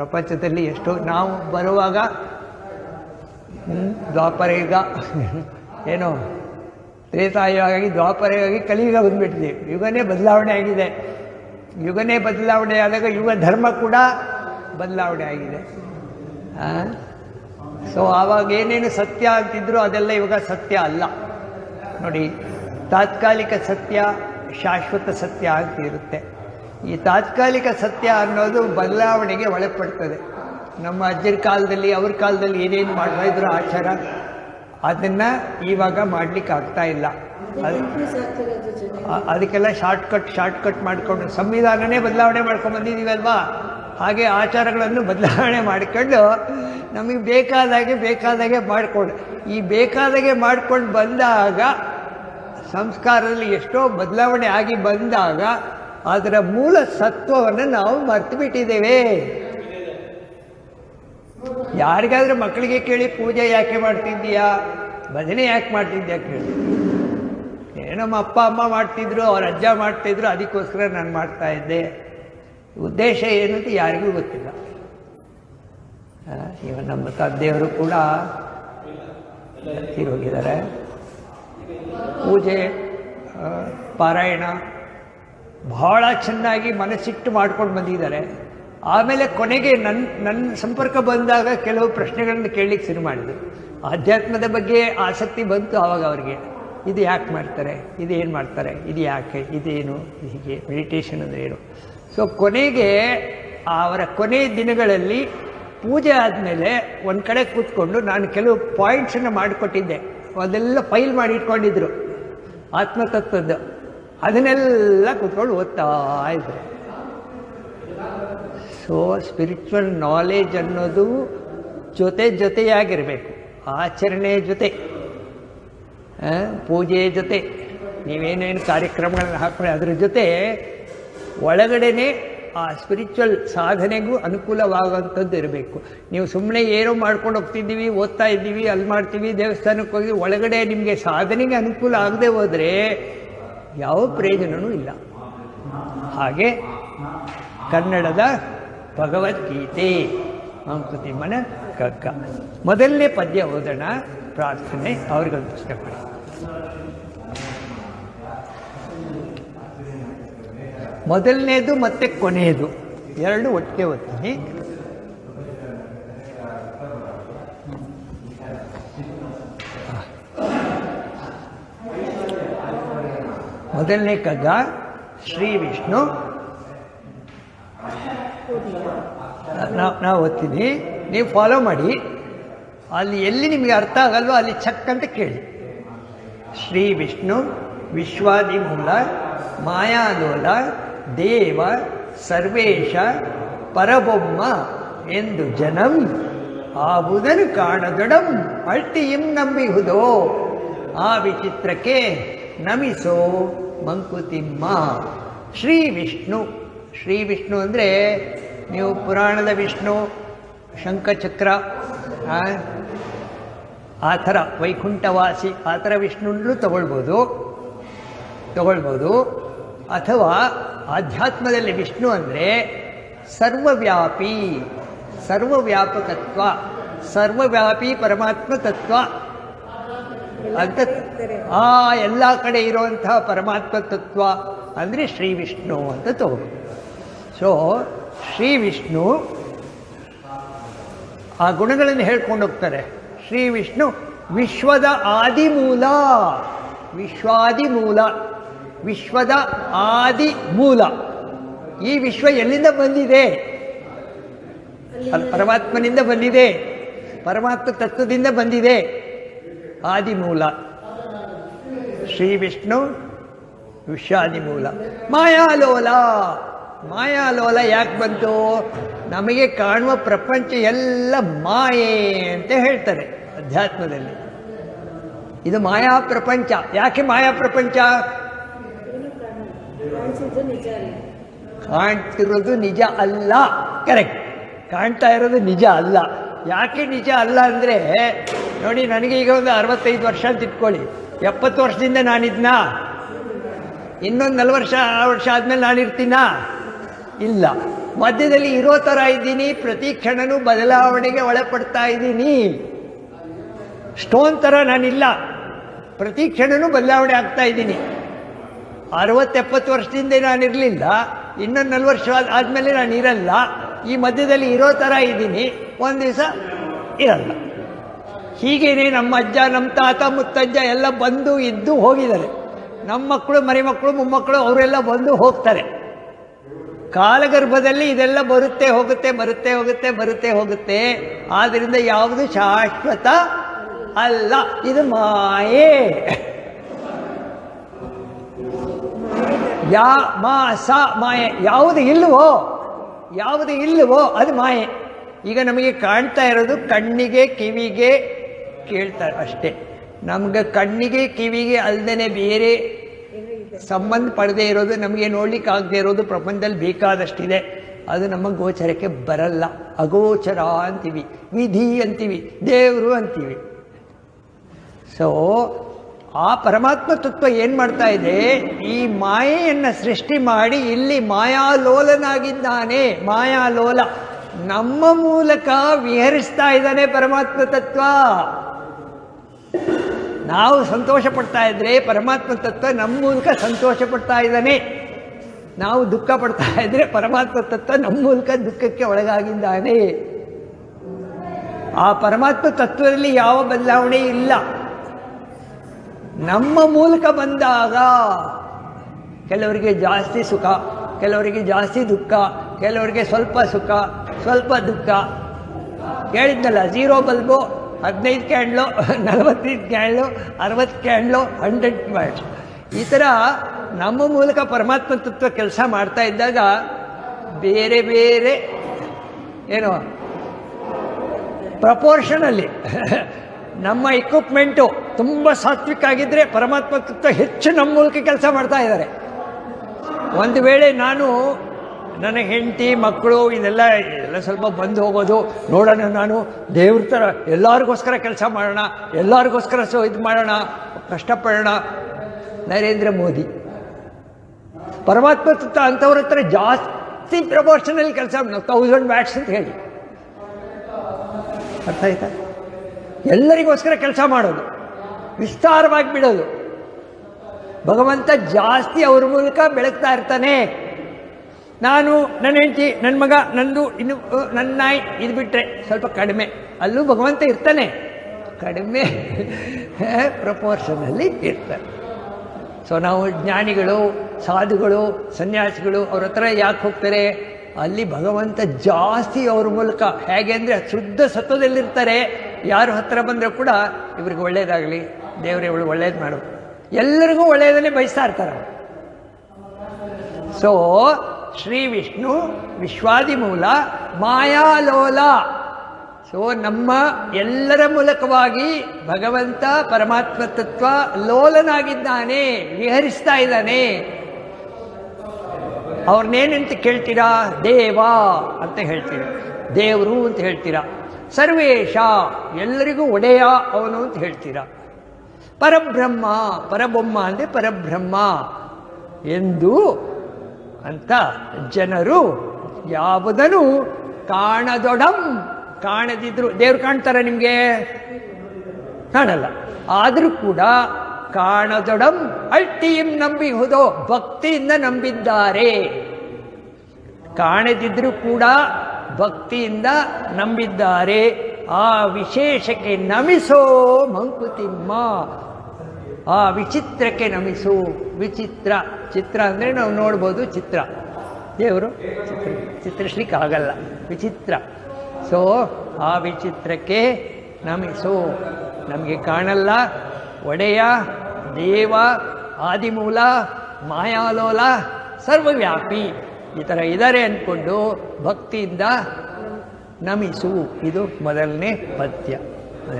ಪ್ರಪಂಚದಲ್ಲಿ ಎಷ್ಟೋ ನಾವು ಬರುವಾಗ ದ್ವಾಪರಯುಗ ದ್ವಾಪರ ಯುಗ ಏನು ತ್ರೇತಾಯುಗಾಗಿ ದ್ವಾಪರ ಯುಗ ಕಲಿಯುಗ ಬಂದ್ಬಿಟ್ಟಿದೆ. ಯುಗನೇ ಬದಲಾವಣೆ ಆಗಿದೆ. ಯುಗನೇ ಬದಲಾವಣೆ ಆದಾಗ ಯುಗ ಧರ್ಮ ಕೂಡ ಬದಲಾವಣೆ ಆಗಿದೆ. ಸೊ ಆವಾಗ ಏನೇನು ಸತ್ಯ ಅಂತಿದ್ರು ಅದೆಲ್ಲ ಇವಾಗ ಸತ್ಯ ಅಲ್ಲ. ನೋಡಿ, ತಾತ್ಕಾಲಿಕ ಸತ್ಯ, ಶಾಶ್ವತ ಸತ್ಯ ಅಂತ ಇರುತ್ತೆ ಈ ತಾತ್ಕಾಲಿಕ ಸತ್ಯ ಅನ್ನೋದು ಬದಲಾವಣೆಗೆ ಒಳಪಡ್ತದೆ. ನಮ್ಮ ಅಜ್ಜರ ಕಾಲದಲ್ಲಿ, ಅವ್ರ ಕಾಲದಲ್ಲಿ ಏನೇನು ಮಾಡ್ತಾ ಇದ್ರು ಆಚಾರ, ಅದನ್ನು ಇವಾಗ ಮಾಡ್ಲಿಕ್ಕೆ ಆಗ್ತಾ ಇಲ್ಲ. ಅದಕ್ಕೆಲ್ಲ ಶಾರ್ಟ್ಕಟ್ ಶಾರ್ಟ್ಕಟ್ ಮಾಡಿಕೊಂಡು, ಸಂವಿಧಾನನೇ ಬದಲಾವಣೆ ಮಾಡ್ಕೊಂಡು ಬಂದಿದ್ದೀವಲ್ವಾ ಹಾಗೆ ಆಚಾರಗಳನ್ನು ಬದಲಾವಣೆ ಮಾಡಿಕೊಂಡು, ನಮಗೆ ಬೇಕಾದಾಗೆ ಬೇಕಾದಾಗೆ ಮಾಡಿಕೊಂಡು, ಈ ಬೇಕಾದಾಗೆ ಮಾಡ್ಕೊಂಡು ಬಂದಾಗ, ಸಂಸ್ಕಾರದಲ್ಲಿ ಎಷ್ಟೋ ಬದಲಾವಣೆ ಆಗಿ ಬಂದಾಗ ಅದರ ಮೂಲ ಸತ್ವವನ್ನು ನಾವು ಮರ್ತು ಬಿಟ್ಟಿದ್ದೇವೆ ಯಾರಿಗಾದ್ರೂ ಮಕ್ಕಳಿಗೆ ಕೇಳಿ ಪೂಜೆ ಯಾಕೆ ಮಾಡ್ತಿದ್ದೀಯಾ? ಭಜನೆ ಯಾಕೆ ಮಾಡ್ತಿದ್ಯಾ ಕೇಳಿ. ಏನಮ್ಮ ನಮ್ಮ ಅಪ್ಪ, ಅಮ್ಮ ಮಾಡ್ತಿದ್ರು, ಅವ್ರ ಅಜ್ಜ ಮಾಡ್ತಿದ್ರು, ಅದಕ್ಕೋಸ್ಕರ ನಾನು ಮಾಡ್ತಾ ಇದ್ದೆ. ಉದ್ದೇಶ ಏನು ಅಂತ ಯಾರಿಗೂ ಗೊತ್ತಿಲ್ಲ. ಇವ ನಮ್ಮ ತಂದೆಯವರು ಕೂಡ ಹೋಗಿದ್ದಾರೆ. ಪೂಜೆ ಪಾರಾಯಣ ಬಹಳ ಚೆನ್ನಾಗಿ ಮನಸ್ಸಿಟ್ಟು ಮಾಡ್ಕೊಂಡು ಬಂದಿದ್ದಾರೆ. ಆಮೇಲೆ ಕೊನೆಗೆ ನನ್ನ ನನ್ನ ಸಂಪರ್ಕ ಬಂದಾಗ ಕೆಲವು ಪ್ರಶ್ನೆಗಳನ್ನು ಕೇಳಲಿಕ್ಕೆ ಶುರು ಮಾಡಿದರು. ಆಧ್ಯಾತ್ಮದ ಬಗ್ಗೆ ಆಸಕ್ತಿ ಬಂತು ಆವಾಗ ಅವರಿಗೆ. ಇದು ಯಾಕೆ ಮಾಡ್ತಾರೆ? ಇದು ಏನು ಮಾಡ್ತಾರೆ? ಇದು ಯಾಕೆ? ಇದೇನು ಹೀಗೆ ಮೆಡಿಟೇಷನ್ ಅಂದರೆ ಏನು? ಸೊ ಕೊನೆಗೆ ಅವರ ಕೊನೆ ದಿನಗಳಲ್ಲಿ ಪೂಜೆ ಆದಮೇಲೆ ಒಂದು ಕಡೆ ಕೂತ್ಕೊಂಡು ನಾನು ಕೆಲವು ಪಾಯಿಂಟ್ಸನ್ನು ಮಾಡಿಕೊಟ್ಟಿದ್ದೆ. ಅದೆಲ್ಲ ಫೈಲ್ ಮಾಡಿ ಇಟ್ಕೊಂಡಿದ್ರು. ಆತ್ಮತತ್ವದ್ದು. ಅದನ್ನೆಲ್ಲ ಕೂತ್ಕೊಂಡು ಓದ್ತಾ ಇದ್ರು. ಸೊ ಸ್ಪಿರಿಚುವಲ್ ನಾಲೆಜ್ ಅನ್ನೋದು ಜೊತೆ ಜೊತೆಯಾಗಿರಬೇಕು. ಆಚರಣೆ ಜೊತೆ ಪೂಜೆ ಜೊತೆ, ನೀವೇನೇನು ಕಾರ್ಯಕ್ರಮಗಳನ್ನ ಹಾಕೊಳ್ಳಿ ಅದ್ರ ಜೊತೆ ಒಳಗಡೆನೆ ಆ ಸ್ಪಿರಿಚುವಲ್ ಸಾಧನೆಗೂ ಅನುಕೂಲವಾಗುವಂಥದ್ದು ಇರಬೇಕು. ನೀವು ಸುಮ್ಮನೆ ಏನೋ ಮಾಡ್ಕೊಂಡು ಹೋಗ್ತಿದ್ದೀವಿ, ಓದ್ತಾ ಇದ್ದೀವಿ, ಅಲ್ಲಿ ಮಾಡ್ತೀವಿ, ದೇವಸ್ಥಾನಕ್ಕೆ ಹೋಗಿ, ಒಳಗಡೆ ನಿಮಗೆ ಸಾಧನೆಗೆ ಅನುಕೂಲ ಆಗದೆ ಹೋದರೆ ಯಾವ ಪ್ರಯೋಜನವೂ ಇಲ್ಲ. ಹಾಗೆ ಕನ್ನಡದ ಭಗವದ್ಗೀತೆ ಮನ ಕಕ್ಕ ಮೊದಲನೇ ಪದ್ಯ ಓದೋಣ, ಪ್ರಾರ್ಥನೆ ಅವ್ರಿಗೊಂದು ಪುಸ್ತಕ ಮೊದಲನೇದು ಮತ್ತೆ ಕೊನೆಯದು. ಎರಡು ಒಟ್ಟಿಗೆ ಓದ್ತೀನಿ. ಮೊದಲನೇ ಕಗ್ಗ, ಶ್ರೀ ವಿಷ್ಣು. ನಾವು ಓದ್ತೀನಿ. ನೀವು ಫಾಲೋ ಮಾಡಿ. ಅಲ್ಲಿ ಎಲ್ಲಿ ನಿಮಗೆ ಅರ್ಥ ಆಗಲ್ವೋ ಅಲ್ಲಿ ಚಕ್ ಅಂತ ಕೇಳಿ. ಶ್ರೀ ವಿಷ್ಣು ವಿಶ್ವಾದಿ ಮೂಲ ಮಾಯಾಲೋಲ, ದೇವ, ಸರ್ವೇಶ, ಪರಬೊಮ್ಮ ಎಂದು ಜನಂ ಆವುದನು ಕಾಣದೊಡಂ ಅಳ್ತಿಯಂ ನಂಬಿಹುದೋ. ಆ ವಿಚಿತ್ರಕ್ಕೆ ನಮಿಸೋ. ಮಂಕುತಿಮ್ಮ. ಶ್ರೀ ವಿಷ್ಣು. ಶ್ರೀ ವಿಷ್ಣು ಅಂದರೆ ನೀವು ಪುರಾಣದ ವಿಷ್ಣು ಶಂಖಚಕ್ರ ಆ, ಥರ ವೈಕುಂಠವಾಸಿ ಆ ಥರ ವಿಷ್ಣುನೂ ತಗೊಳ್ಬೋದು. ತಗೊಳ್ಬೋದು. ಅಥವಾ ಆಧ್ಯಾತ್ಮದಲ್ಲಿ ವಿಷ್ಣು ಅಂದರೆ ಸರ್ವವ್ಯಾಪಿ ಸರ್ವವ್ಯಾಪಕತ್ವ ಸರ್ವವ್ಯಾಪಿ ಪರಮಾತ್ಮ ತತ್ವ. ಅಂತ ಆ ಎಲ್ಲ ಕಡೆ ಇರುವಂತಹ ಪರಮಾತ್ಮ ತತ್ವ ಅಂದರೆ ಶ್ರೀ ವಿಷ್ಣು ಅಂತ ತಗೋ ಸೊ ಶ್ರೀ ವಿಷ್ಣು ಆ ಗುಣಗಳನ್ನು ಹೇಳ್ಕೊಂಡು ಹೋಗ್ತಾರೆ. ಶ್ರೀ ವಿಷ್ಣು ವಿಶ್ವದ ಆದಿಮೂಲ. ವಿಶ್ವಾದಿ ಮೂಲ ವಿಶ್ವದ ಆದಿ ಮೂಲ ಈ ವಿಶ್ವ ಎಲ್ಲಿಂದ ಬಂದಿದೆ? ಪರಮಾತ್ಮನಿಂದ ಬಂದಿದೆ. ಪರಮಾತ್ಮ ತತ್ವದಿಂದ ಬಂದಿದೆ. ಆದಿಮೂಲ. ಶ್ರೀ ವಿಷ್ಣು ವಿಶ್ವಾದಿಮೂಲ. ಮಾಯಾಲೋಲ. ಮಾಯಾಲೋಲ ಯಾಕೆ ಬಂತು? ನಮಗೆ ಕಾಣುವ ಪ್ರಪಂಚ ಎಲ್ಲ ಮಾಯೆ ಅಂತ ಹೇಳ್ತಾರೆ ಅಧ್ಯಾತ್ಮದಲ್ಲಿ. ಇದು ಮಾಯಾ ಪ್ರಪಂಚ. ಯಾಕೆ ಮಾಯಾ ಪ್ರಪಂಚ? ಕಾಣ್ತಿರೋದು ನಿಜ ಅಲ್ಲ. ಕರೆಕ್ಟ್ ಕಾಣ್ತಾ ಇರೋದು ನಿಜ ಅಲ್ಲ. ಯಾಕೆ ನಿಜ ಅಲ್ಲ ಅಂದರೆ, ನೋಡಿ, ನನಗೆ ಈಗ ಒಂದು ಅರವತ್ತೈದು ವರ್ಷ ಅಂತ ಇಟ್ಕೊಳ್ಳಿ. ಎಪ್ಪತ್ತು ವರ್ಷದಿಂದ ನಾನಿದ್ನ? ಇನ್ನೊಂದು ನಲ್ವತ್ತು ವರ್ಷ ವರ್ಷ ಆದಮೇಲೆ ನಾನಿರ್ತೀನಾ? ಇಲ್ಲ. ಮಧ್ಯದಲ್ಲಿ ಇರೋ ಥರ ಇದ್ದೀನಿ, ಪ್ರತಿ ಕ್ಷಣನೂ ಬದಲಾವಣೆಗೆ ಒಳಪಡ್ತಾ ಇದ್ದೀನಿ. ಸ್ಟೋನ್ ಥರ ನಾನಿಲ್ಲ. ಪ್ರತಿ ಕ್ಷಣನೂ ಬದಲಾವಣೆ ಆಗ್ತಾ ಇದ್ದೀನಿ. ಅರವತ್ತೆಪ್ಪತ್ತು ವರ್ಷದಿಂದ ನಾನಿರಲಿಲ್ಲ, ಇನ್ನೊಂದು ನಲ್ವತ್ತು ವರ್ಷ ಆದ್- ಆದಮೇಲೆ ನಾನು ಇರಲ್ಲ ಈ ಮಧ್ಯದಲ್ಲಿ ಇರೋ ಥರ ಇದ್ದೀನಿ. ಒಂದು ದಿವಸ ಇರಲ್ಲ. ಹೀಗೇನೆ ನಮ್ಮ ಅಜ್ಜ, ನಮ್ಮ ತಾತ, ಮುತ್ತಜ್ಜ ಎಲ್ಲ ಬಂದು ಇದ್ದು ಹೋಗಿದ್ದಾರೆ. ನಮ್ಮ ಮಕ್ಕಳು ಮರಿ ಮಕ್ಕಳು ಮೊಮ್ಮಕ್ಕಳು ಅವರೆಲ್ಲ ಬಂದು ಹೋಗ್ತಾರೆ. ಕಾಲಗರ್ಭದಲ್ಲಿ ಇದೆಲ್ಲ ಬರುತ್ತೆ, ಹೋಗುತ್ತೆ ಬರುತ್ತೆ ಹೋಗುತ್ತೆ ಬರುತ್ತೆ, ಹೋಗುತ್ತೆ. ಆದ್ದರಿಂದ ಯಾವುದು ಶಾಶ್ವತ ಅಲ್ಲ. ಇದು ಮಾಯೆ. ಯಾ, ಮಾ, ಸ, ಮಾಯೆ. ಯಾವುದು ಇಲ್ಲವೋ ಯಾವುದು ಇಲ್ಲವೋ ಅದು ಮಾಯೆ. ಈಗ ನಮಗೆ ಕಾಣ್ತಾ ಇರೋದು ಕಣ್ಣಿಗೆ ಕಿವಿಗೆ ಕೇಳ್ತಾರೆ ಅಷ್ಟೇ. ನಮ್ಗೆ ಕಣ್ಣಿಗೆ ಕಿವಿಗೆ ಅಲ್ಲದೇ ಬೇರೆ ಸಂಬಂಧ ಪಡೆದೇ ಇರೋದು, ನಮಗೆ ನೋಡ್ಲಿಕ್ಕೆ ಆಗದೆ ಇರೋದು ಪ್ರಪಂಚದಲ್ಲಿ ಬೇಕಾದಷ್ಟಿದೆ. ಅದು ನಮ್ಮ ಗೋಚರಕ್ಕೆ ಬರಲ್ಲ. ಅಗೋಚರ ಅಂತೀವಿ, ವಿಧಿ ಅಂತೀವಿ, ದೇವರು ಅಂತೀವಿ. ಸೊ ಆ ಪರಮಾತ್ಮ ತತ್ವ ಏನು ಮಾಡ್ತಾ ಇದೆ? ಈ ಮಾಯೆಯನ್ನು ಸೃಷ್ಟಿ ಮಾಡಿ ಇಲ್ಲಿ ಮಾಯಾಲೋಲನಾಗಿದ್ದಾನೆ. ಮಾಯಾಲೋಲ. ನಮ್ಮ ಮೂಲಕ ವಿಹರಿಸ್ತಾ ಇದ್ದಾನೆ ಪರಮಾತ್ಮ ತತ್ವ. ನಾವು ಸಂತೋಷ ಪಡ್ತಾ ಇದ್ರೆ ಪರಮಾತ್ಮ ತತ್ವ ನಮ್ಮ ಮೂಲಕ ಸಂತೋಷ ಪಡ್ತಾ ಇದ್ದಾನೆ. ನಾವು ದುಃಖ ಪಡ್ತಾ ಇದ್ರೆ ಪರಮಾತ್ಮ ತತ್ವ ನಮ್ಮ ಮೂಲಕ ದುಃಖಕ್ಕೆ ಒಳಗಾಗಿದ್ದಾನೆ. ಆ ಪರಮಾತ್ಮ ತತ್ವದಲ್ಲಿ ಯಾವ ಬದಲಾವಣೆ ಇಲ್ಲ. ನಮ್ಮ ಮೂಲಕ ಬಂದಾಗ ಕೆಲವರಿಗೆ ಜಾಸ್ತಿ ಸುಖ, ಕೆಲವರಿಗೆ ಜಾಸ್ತಿ ದುಃಖ, ಕೆಲವರಿಗೆ ಸ್ವಲ್ಪ ಸುಖ, ಸ್ವಲ್ಪ ದುಃಖ. ಹೇಳಿದ್ನಲ್ಲ ಝೀರೋ ಬಲ್ಬು ಹದಿನೈದು ಕ್ಯಾಂಡ್ಲು ನಲವತ್ತೈದು ಕ್ಯಾಂಡ್ಲು ಅರವತ್ತು ಕ್ಯಾಂಡ್ಲು ಹಂಡ್ರೆಡ್ ವ್ಯಾಟ್ಸ್ ಈ ಥರ ನಮ್ಮ ಮೂಲಕ ಪರಮಾತ್ಮ ತತ್ವ ಕೆಲಸ ಮಾಡ್ತಾ ಇದ್ದಾಗ ಬೇರೆ ಬೇರೆ, ಏನು ಪ್ರಪೋರ್ಷನಲ್ಲಿ ನಮ್ಮ ಇಕ್ವಿಪ್ಮೆಂಟು ತುಂಬ ಸಾತ್ವಿಕ ಆಗಿದ್ದರೆ ಪರಮಾತ್ಮ ತತ್ವ ಹೆಚ್ಚು ನಮ್ಮ ಮೂಲಕ ಕೆಲಸ ಮಾಡ್ತಾ ಇದ್ದಾರೆ. ಒಂದು ವೇಳೆ ನಾನು ನನ್ನ ಹೆಂಡತಿ, ಮಕ್ಕಳು, ಇದೆಲ್ಲ ಎಲ್ಲ ಸ್ವಲ್ಪ ಬಂದು ಹೋಗೋದು, ನೋಡೋಣ ನಾನು, ದೇವ್ರ ಥರ ಎಲ್ಲರಿಗೋಸ್ಕರ ಕೆಲಸ ಮಾಡೋಣ, ಎಲ್ಲರಿಗೋಸ್ಕರ ಸೊ ಇದು ಮಾಡೋಣ, ಕಷ್ಟಪಡೋಣ. ನರೇಂದ್ರ ಮೋದಿ. ಪರಮಾತ್ಮ ತತ್ವ ಅಂಥವ್ರ ಹತ್ರ ಜಾಸ್ತಿ ಪ್ರಪೋರ್ಷನಲ್ಲಿ ಕೆಲಸ ತೌಸಂಡ್ ಬ್ಯಾಟ್ಸ್ ಅಂತ ಹೇಳಿ. ಅರ್ಥ ಆಯ್ತಾ? ಎಲ್ಲರಿಗೋಸ್ಕರ ಕೆಲಸ ಮಾಡೋದು. ವಿಸ್ತಾರವಾಗಿ ಬಿಡೋದು. ಭಗವಂತ ಜಾಸ್ತಿ ಅವ್ರ ಮೂಲಕ ಬೆಳಗ್ತಾ ಇರ್ತಾನೆ. ನಾನು ನನ್ನ ಹೆಂಡತಿ ನನ್ನ ಮಗ, ನಂದು, ಇನ್ನು ನನ್ನ ನಾಯಿ ಇದು ಬಿಟ್ಟರೆ ಸ್ವಲ್ಪ ಕಡಿಮೆ. ಅಲ್ಲೂ ಭಗವಂತ ಇರ್ತಾನೆ. ಕಡಿಮೆ ಪ್ರಪೋರ್ಷನಲ್ಲಿ ಇರ್ತಾನೆ. ಸೊ ನಾವು ಜ್ಞಾನಿಗಳು, ಸಾಧುಗಳು, ಸನ್ಯಾಸಿಗಳು, ಅವ್ರ ಹತ್ರ ಯಾಕೆ ಹೋಗ್ತಾರೆ? ಅಲ್ಲಿ ಭಗವಂತ ಜಾಸ್ತಿ ಅವ್ರ ಮೂಲಕ, ಹೇಗೆ ಅಂದರೆ ಶುದ್ಧ ಸತ್ವದಲ್ಲಿರ್ತಾರೆ. ಯಾರು ಹತ್ರ ಬಂದರೂ ಕೂಡ ಇವ್ರಿಗೆ ಒಳ್ಳೇದಾಗಲಿ, ದೇವರೇ ಇವಳು ಒಳ್ಳೇದು ಮಾಡು. ಎಲ್ಲರಿಗೂ ಒಳ್ಳೆಯದನ್ನೇ ಬಯಸ್ತಾ ಇರ್ತಾರೆ ಸೊ ಶ್ರೀ ವಿಷ್ಣು, ವಿಶ್ವಾದಿ ಮೂಲ ಮಾಯಾಲೋಲ ಸೊ ನಮ್ಮ ಎಲ್ಲರ ಮೂಲಕವಾಗಿ ಭಗವಂತ ಪರಮಾತ್ಮ ತತ್ವ ಲೋಲನಾಗಿದ್ದಾನೆ, ವಿಹರಿಸ್ತಾ ಇದ್ದಾನೆ. ಅವ್ರನ್ನೇನಂತ ಕೇಳ್ತೀರಾ? ದೇವ ಅಂತ ಹೇಳ್ತೀರಾ. ದೇವರು ಅಂತ ಹೇಳ್ತೀರಾ. ಸರ್ವೇಶ ಎಲ್ಲರಿಗೂ ಒಡೆಯ ಅವನು ಅಂತ ಹೇಳ್ತೀರ. ಪರಬ್ರಹ್ಮ, ಪರಬೊಮ್ಮ ಅಂದರೆ ಪರಬ್ರಹ್ಮ ಎಂದು ಅಂತ ಜನರು ಯಾವುದನ್ನು ಕಾಣದೊಡಂ, ಕಾಣದಿದ್ರು. ದೇವ್ರು ಕಾಣ್ತಾರ ನಿಮಗೆ? ಕಾಣಲ್ಲ. ಆದರೂ ಕೂಡ ಕಾಣದೊಡಂ, ಅಳ್ತಿಯಂ ನಂಬಿ ಹೋದೋ, ಭಕ್ತಿಯಿಂದ ನಂಬಿದ್ದಾರೆ. ಕಾಣದಿದ್ರೂ ಕೂಡ ಭಕ್ತಿಯಿಂದ ನಂಬಿದ್ದಾರೆ. ಆ ವಿಶೇಷಕ್ಕೆ ನಮಿಸೋ ಮಂಕುತಿಮ್ಮ. ಆ ವಿಚಿತ್ರಕ್ಕೆ ನಮಿಸು. ವಿಚಿತ್ರ. ಚಿತ್ರ ಅಂದರೆ ನಾವು ನೋಡ್ಬೋದು ಚಿತ್ರ. ದೇವರು? ಚಿತ್ರ. ಚಿತ್ರಿಸ್ಲಿಕ್ಕೆ ಆಗಲ್ಲ. ವಿಚಿತ್ರ. ಸೊ ಆ ವಿಚಿತ್ರಕ್ಕೆ ನಮಿಸು. ನಮಗೆ ಕಾಣಲ್ಲ. ಒಡೆಯ, ದೇವ, ಆದಿಮೂಲ, ಮಾಯಾಲೋಲ, ಸರ್ವವ್ಯಾಪಿ. ಈ ಥರ ಇದ್ದಾರೆ ಅಂದ್ಕೊಂಡು ಭಕ್ತಿಯಿಂದ ನಮಿಸು. ಇದು ಮೊದಲನೇ ಪದ್ಯ.